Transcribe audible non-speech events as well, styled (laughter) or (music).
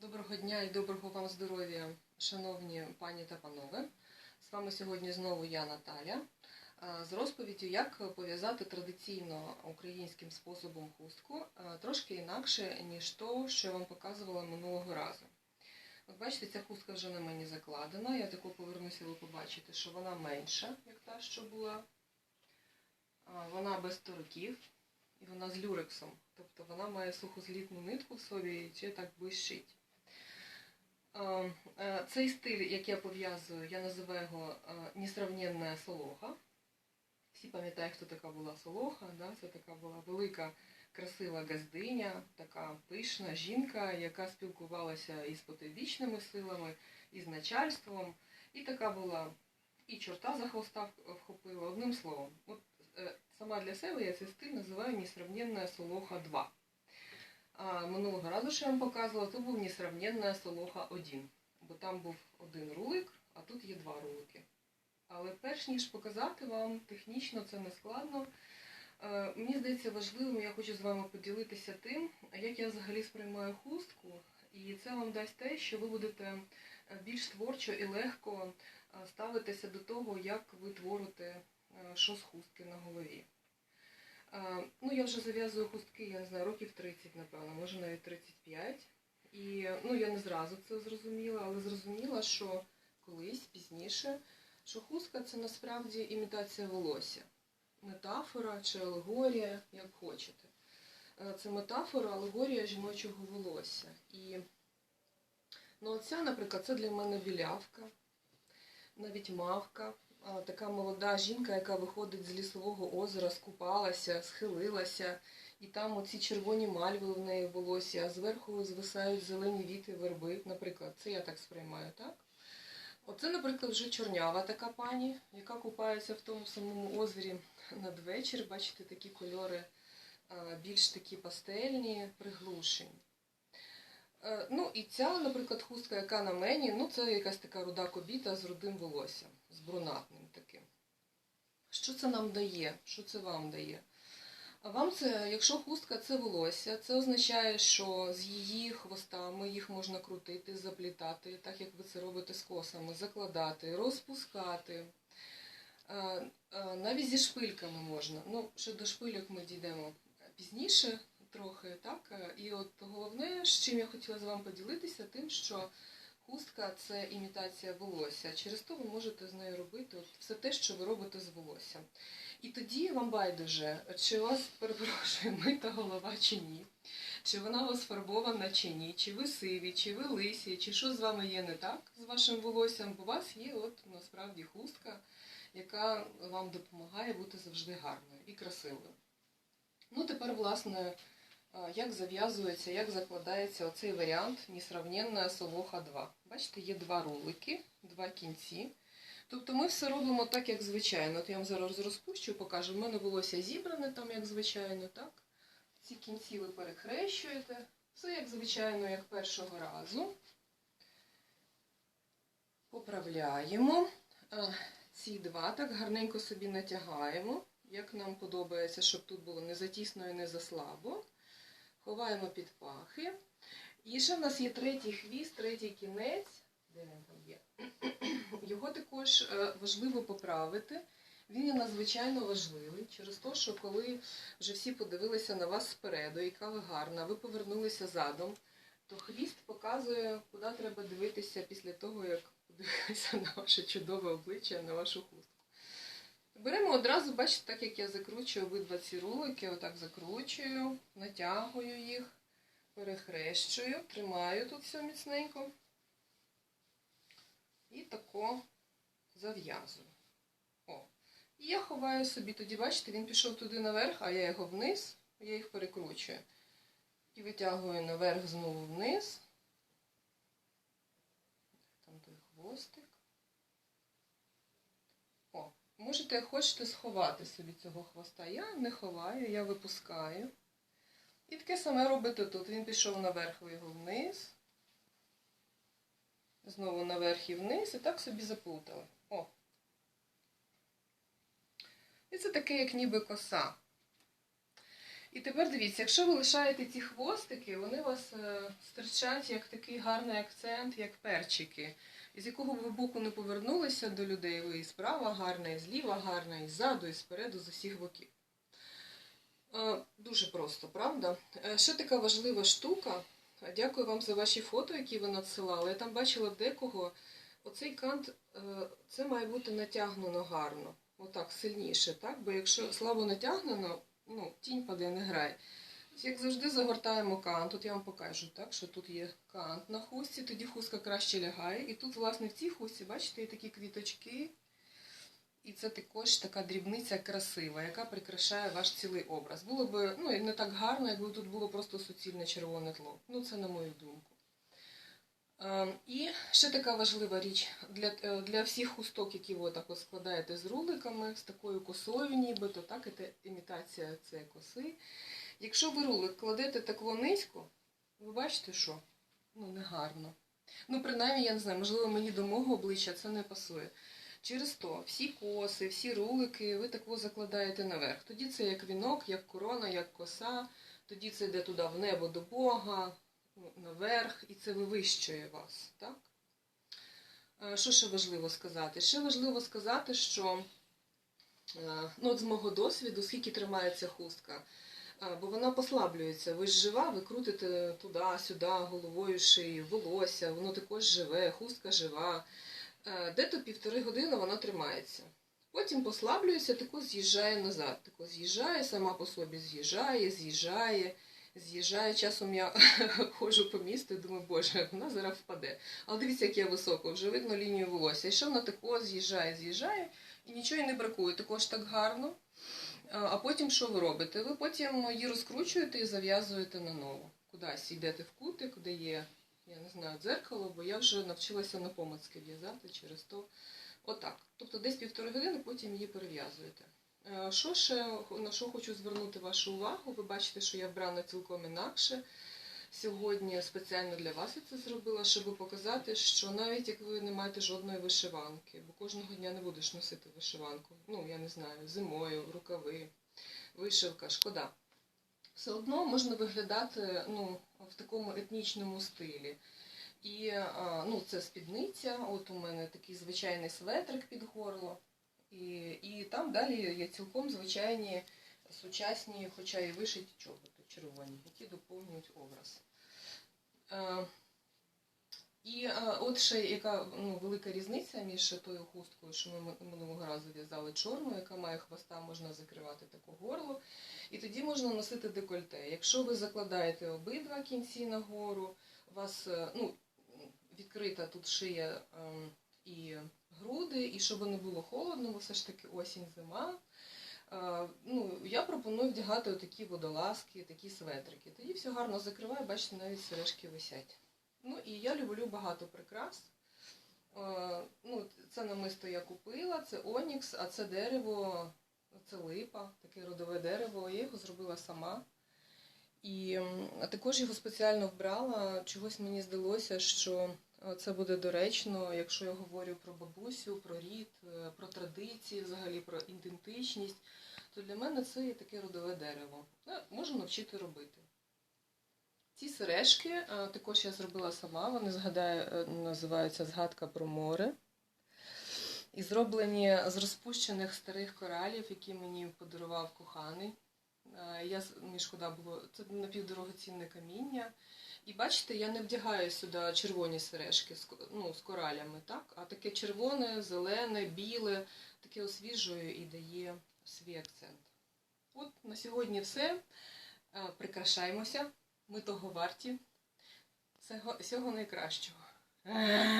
Доброго дня і доброго вам здоров'я, шановні пані та панове. З вами сьогодні знову я, Наталя, з розповіддю, як пов'язати традиційно українським способом хустку трошки інакше, ніж то, що я вам показувала минулого разу. От бачите, ця хустка вже на мені закладена. Я таку повернуся, ви побачите, що вона менша, як та, що була. Вона без тороків і вона з люрексом. Тобто вона має сухозлітну нитку в собі і ще так блищить. Е, е, Цей стиль, як я пов'язую, я називаю його е, несравненна солоха. Всі пам'ятають, хто така була солоха. Да? Це така була велика, красива газдиня, така пишна жінка, яка спілкувалася із потойбічними силами, із начальством. І така була і чорта за хвоста вхопила. Одним словом, от сама для себе я цей стиль називаю несравненна солоха 2. А минулого разу, що я вам показувала, то був несравненна солоха 1. Бо там був один рулик, а тут є два рулики. Але перш ніж показати вам, технічно це не складно. Е, Мені здається важливим, я хочу з вами поділитися тим, як я взагалі сприймаю хустку. І це вам дасть те, що ви будете е, більш творчо і легко е, ставитися до того, як ви творите що з хустки на голові. Ну, я вже зав'язую хустки, я не знаю, років 30, напевно, може навіть 35. І ну, я не зразу це зрозуміла, але зрозуміла, що колись, пізніше, що хустка це насправді імітація волосся. Метафора чи алегорія, як хочете. Е, Це метафора, алегорія жіночого волосся. І ну, оця, наприклад, це для мене білявка, навіть мавка. Така молода жінка, яка виходить з лісового озера, скупалася, схилилася, і там оці червоні мальви в неї в волосі, а зверху звисають зелені віти верби. Наприклад, це я так сприймаю, так? Оце, наприклад, вже чорнява така пані, яка купається в тому самому озері надвечір. Бачите, такі кольори більш такі пастельні, приглушені. Е, Ну і ця, наприклад, хустка, яка на мені, ну це якась така руда кобіта з рудим волоссям, з брунатним таким. Що це нам дає? Що це вам дає? А вам це, якщо хустка це волосся, це означає, що з її хвостами їх можна крутити, заплітати, так як ви це робите з косами, закладати, розпускати. Е, е, Навіть зі шпильками можна. Ну, ще до шпильок ми дійдемо пізніше трохи, так? Е, І от головне, з чим я хотіла з вами поділитися, тим, що хустка це імітація волосся. Через то ви можете з нею робити от все те, що ви робите з волоссям. І тоді вам байдуже, чи у вас перепрошую, (laughs) мита голова чи ні, чи вона у вас фарбована чи ні, чи ви сиві, чи ви лисі, чи що з вами є не так з вашим волоссям, бо у вас є от насправді хустка, яка вам допомагає бути завжди гарною і красивою. Ну, тепер, власне, як зав'язується, як закладається оцей варіант несравненна солоха 2. Бачите, є два рулики, два кінці. Тобто ми все робимо так, як звичайно. От я вам зараз розпущу, покажу. У мене волосся зібране там, як звичайно, так? Ці кінці ви перехрещуєте. Все як звичайно, як першого разу. Поправляємо. Ці два так гарненько собі натягаємо, як нам подобається, щоб тут було не затісно і не заслабо. Ховаємо під пахи. І ще в нас є третій хвіст, третій кінець. Де він там є? (clears throat) Його також е, важливо поправити. Він є надзвичайно важливий через те, що коли вже всі подивилися на вас спереду, яка ви гарна, ви повернулися задом, то хвіст показує, куди треба дивитися після того, як подивилися на ваше чудове обличчя, на вашу хустку. Беремо одразу, бачите, так як я закручую обидва ці рулики, отак закручую, натягую їх, перехрещую, тримаю тут все міцненько. І тако зав'язую. О. І я ховаю собі, тоді, бачите, він пішов туди наверх, а я його вниз, я їх перекручую. І витягую наверх знову вниз. Там той хвостик. Можете, хочете, сховати собі цього хвоста. Я не ховаю, я випускаю. І таке саме робите тут. Він пішов наверх, ви його вниз. Знову наверх і вниз, і так собі заплутали. О. І це таке, як ніби коса. І тепер дивіться, якщо ви лишаєте ці хвостики, вони у вас е, стирчать як такий гарний акцент, як перчики, з якого б ви боку не повернулися до людей, ви і справа гарна, і зліва гарна, і ззаду, і спереду, з усіх боків. Е, Дуже просто, правда? Е, Ще така важлива штука. Дякую вам за ваші фото, які ви надсилали. Я там бачила декого. Оцей кант, е, це має бути натягнено гарно. Отак, сильніше, так? Бо якщо слабо натягнено, ну, тінь паде, не грає. Як завжди загортаємо кант. Тут я вам покажу, так, що тут є кант на хустці, тоді хустка краще лягає. І тут, власне, в цій хустці, бачите, є такі квіточки. І це також така дрібниця красива, яка прикрашає ваш цілий образ. Було б ну, не так гарно, якби тут було просто суцільне червоне тло. Ну, це на мою думку. Е, І ще така важлива річ для, е, для всіх хусток, які ви так складаєте з руликами, з такою косою, нібито, так, те- імітація цієї коси. Якщо ви рулик кладете тако низько, ви бачите, що? Ну, не гарно. Ну, принаймні, я не знаю, можливо, мені до мого обличчя це не пасує. Через то всі коси, всі рулики ви тако закладаєте наверх. Тоді це як вінок, як корона, як коса, тоді це йде туди в небо до Бога, наверх, і це вивищує вас. Так? Е, Що ще важливо сказати? Ще важливо сказати, що е, ну, от з мого досвіду, скільки тримається хустка, е, бо вона послаблюється. Ви ж жива, ви крутите туди-сюди, головою шиєю, волосся, воно також живе, хустка жива. Де-то півтори години вона тримається. Потім послаблюється, тако з'їжджає назад. Тако з'їжджає, сама по собі з'їжджає, з'їжджає, з'їжджає. Часом я (laughs) ходжу по місту і думаю, боже, вона зараз впаде. Але дивіться, як я високо, вже видно лінію волосся. І що вона тако з'їжджає, з'їжджає, і нічого їй не бракує. Також так гарно. А потім що ви робите? Ви потім її розкручуєте і зав'язуєте на нову. Кудись йдете в кутик, де є, я не знаю, дзеркало, бо я вже навчилася на помацки в'язати через то. Отак. Тобто десь півтори години, потім її перев'язуєте. Е, Що ще, на що хочу звернути вашу увагу? Ви бачите, що я вбрана цілком інакше. Сьогодні спеціально для вас я це зробила, щоб показати, що навіть як ви не маєте жодної вишиванки, бо кожного дня не будеш носити вишиванку. Ну, я не знаю, зимою, рукави, вишивка, шкода. Все одно можна виглядати ну, в такому етнічному стилі. І ну, це спідниця, от у мене такий звичайний светрик під горло. І, і там далі є цілком звичайні сучасні, хоча і вишиті чоботи червоні, які доповнюють образ. Е, і е, от ще яка ну, велика різниця між тою хусткою, що ми минулого разу в'язали чорну, яка має хвоста, можна закривати таке горло. І тоді можна носити декольте. Якщо ви закладаєте обидва кінці нагору, у вас е, ну, відкрита тут шия ем, і груди, і щоб не було холодно, бо все ж таки осінь, зима. Ну, я пропоную вдягати такі водолазки, такі светрики. Тоді все гарно закриває, бачите, навіть сережки висять. Ну і я люблю багато прикрас. Ну, це намисто я купила, це Онікс, а це дерево, це липа, таке родове дерево. Я його зробила сама. І також його спеціально вбрала. Чогось мені здалося, що це буде доречно, якщо я говорю про бабусю, про рід, е, про традиції, взагалі про ідентичність, то для мене це є таке родове дерево. Е, Можу навчити робити. Ці сережки е, також я зробила сама. Вони згадаю, е, називаються Згадка про море. І зроблені з розпущених старих коралів, які мені подарував коханий. Е, Я мені шкода було це напівдорогоцінне каміння. І бачите, я не вдягаю сюди червоні сережки ну, з коралями, так? А таке червоне, зелене, біле, таке освіжує і дає свій акцент. От на сьогодні все. Е, Прикрашаємося. Ми того варті. Всього найкращого.